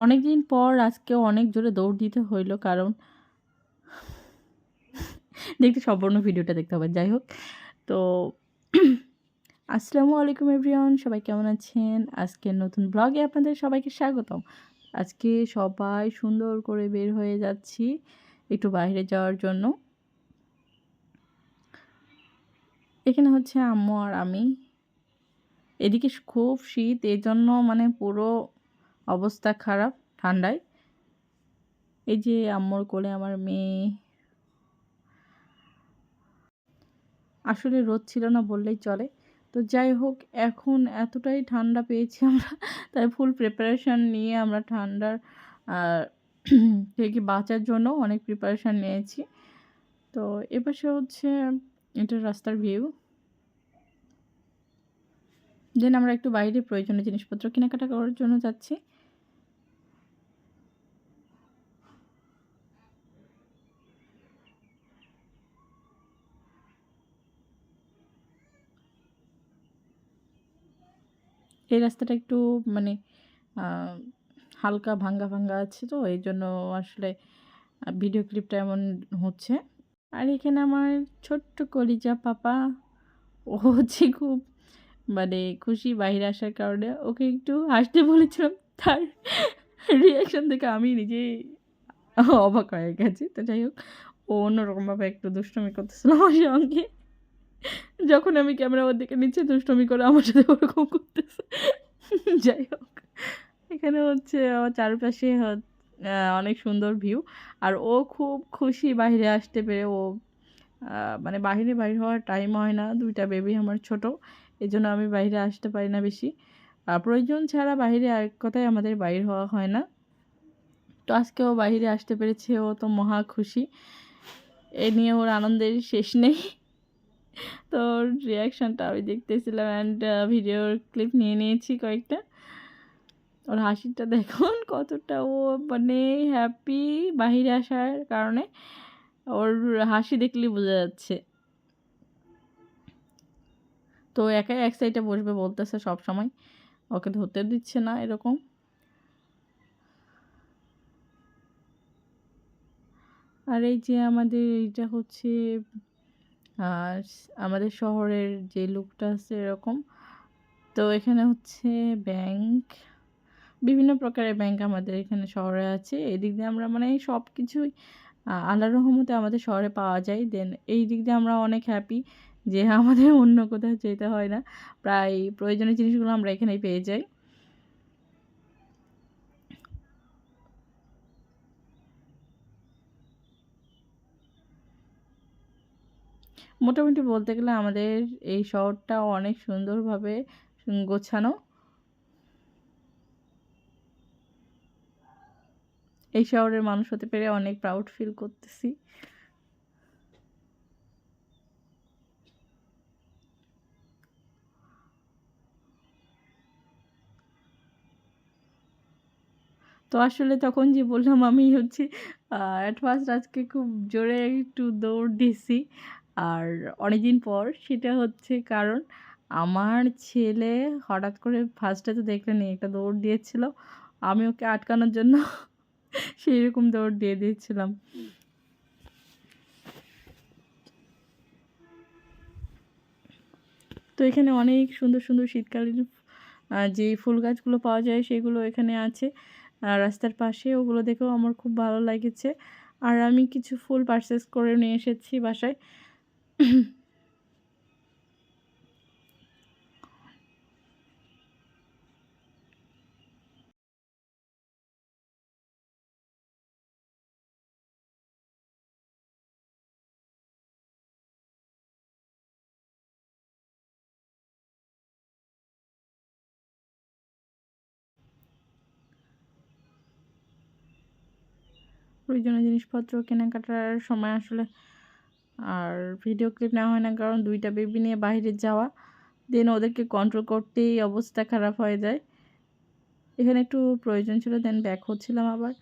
অনেক দিন পর আজকেও অনেক জোরে দৌড় দিতে হইল, কারণ দেখতে সম্পূর্ণ ভিডিওটা দেখতে হবে, যাই হোক। তো আসসালামু আলাইকুম এভরিওয়ান, সবাই কেমন আছেন? আজকের নতুন ব্লগে আপনাদের সবাইকে স্বাগতম। আজকে সবাই সুন্দর করে বের হয়ে যাচ্ছি একটু বাইরে যাওয়ার জন্য। এখানে হচ্ছে আম্মু আর আমি। এদিকে খুব শীত এই জন্য মানে পুরো অবস্থা খারাপ, ঠান্ডায়। এই যে আম্মুর কোলে আমার মেয়ে। আসলে রোদ ছিল না বললেই চলে। তো যাই হোক, এখন এতটাই ঠান্ডা পেয়েছি আমরা, তাই ফুল প্রিপারেশান নিয়ে আমরা ঠান্ডার থেকে বাঁচার জন্য অনেক প্রিপারেশান নিয়েছি। তো এপাশে হচ্ছে এটা রাস্তার ভিউ দেন আমরা একটু বাইরে প্রয়োজনীয় জিনিসপত্র কেনাকাটা করার জন্য যাচ্ছি। এই রাস্তাটা একটু মানে হালকা ভাঙ্গা ভাঙ্গা আছে তো, এই জন্য আসলে ভিডিও ক্লিপটা এমন হচ্ছে। আর এখানে আমার ছোট্ট কলিজা পাপা, ও হচ্ছে খুব মানে খুশি বাইরে আসার কারণে, ওকে একটু হাসতে বলেছিলাম, তার রিয়াকশান থেকে আমি নিজেই অবাক হয়ে গেছি। তো যাই হোক, ও অন্যরকমভাবে একটু দুষ্টমি করতেছিল আমার সঙ্গে। যখন আমি ক্যামেরা ওর দিকে নিচ্ছি দুষ্টমি করে আমার সাথে ওরকম করতেছে। যাই হোক, এখানে হচ্ছে আমার চারপাশে অনেক সুন্দর ভিউ আর ও খুব খুশি বাইরে আসতে পেরে ও মানে বাহিরে বাইর হওয়ার টাইম হয় না, দুইটা বেবি আমার ছোট। এই জন্য আমি বাইরে আসতে পারি না বেশি। প্রয়োজন ছাড়া বাইরে এক কথায় আমাদের বাইর হওয়া হয় না। তো আজকে ও বাইরে আসতে পেরেছে, ও তো মহা খুশি। এ নিয়ে ওর আনন্দের শেষ নেই। তো রিয়াকশানটা আমি দেখতেছিলাম অ্যান্ড ভিডিওর ক্লিপ নিয়ে নিয়েছি কয়েকটা। ওর হাসিটা দেখুন কতটা ও মানে হ্যাপি বাহিরে আসার কারণে। ওর হাসি দেখলেই বোঝা যাচ্ছে। তো একাই এক সাইডে বসবে বলতেছে সব সময়। ওকে ধরতে দিচ্ছে না এরকম। আর এই যে আমাদের এইটা হচ্ছে আর আমাদের শহরের যে লুকটা আছে এরকম। তো এখানে হচ্ছে ব্যাংক, বিভিন্ন প্রকারের ব্যাংক আমাদের এখানে শহরে আছে। এদিক দিয়ে আমরা মানে সব কিছুই আল্লাহ রহমতে আমাদের শহরে পাওয়া যায়। দেন এই দিক দিয়ে আমরা অনেক হ্যাপি যে আমাদের অন্য কোথাও যেতে হয় না। প্রায় প্রয়োজনীয় জিনিসগুলো আমরা এখানেই পেয়ে যাই। মোটামুটি বলতে গেলে আমাদের এই শহরটা অনেক সুন্দরভাবে গোছানো। এই শহরের মানুষ হতে পেরে অনেক প্রাউড ফিল করতেছি। তো আসলে তখন যে বললাম আমি হচ্ছে ফার্স্ট আজকে খুব জোরে একটু দৌড় দিছি। আর অনেকদিন পর সেটা হচ্ছে কারণ আমার ছেলে হঠাৎ করে ফার্স্টে তো দেখলেনি, একটা দৌড় দিয়েছিল। আমি ওকে আটকানোর জন্য সেই রকম দৌড় দিয়ে দিয়েছিলাম। তো এখানে অনেক সুন্দর সুন্দর শীতকালীন যে ফুল গাছগুলো পাওয়া যায় সেগুলো এখানে আছে। রাস্তার পাশে ওগুলো দেখেও আমার খুব ভালো লাগেছে। আর আমি কিছু ফুল পারচেস করে নিয়ে এসেছি বাসায়। প্রয়োজনীয় জিনিসপত্র কেনাকাটার সময় আসলে আর ভিডিও ক্লিপ নেওয়া হয় না, কারণ দুইটা বেবি নিয়ে বাইরে যাওয়া দেন ওদেরকে কন্ট্রোল করতেই অবস্থা খারাপ হয়ে যায়। এখানে একটু প্রয়োজন ছিল দেন ব্যাক হচ্ছিলাম আবার।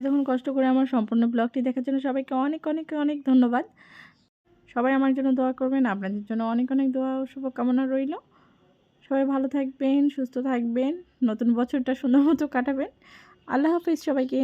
যখন কষ্ট করে আমার সম্পূর্ণ ব্লগটি দেখার জন্য সবাইকে অনেক অনেক অনেক ধন্যবাদ। সবাই আমার জন্য দোয়া করবেন, আপনাদের জন্য অনেক অনেক দোয়া ও শুভকামনা রইল। সবাই ভালো থাকবেন, সুস্থ থাকবেন, নতুন বছরটা সুন্দর মতো কাটাবেন। আল্লাহ হাফিজ সবাইকে।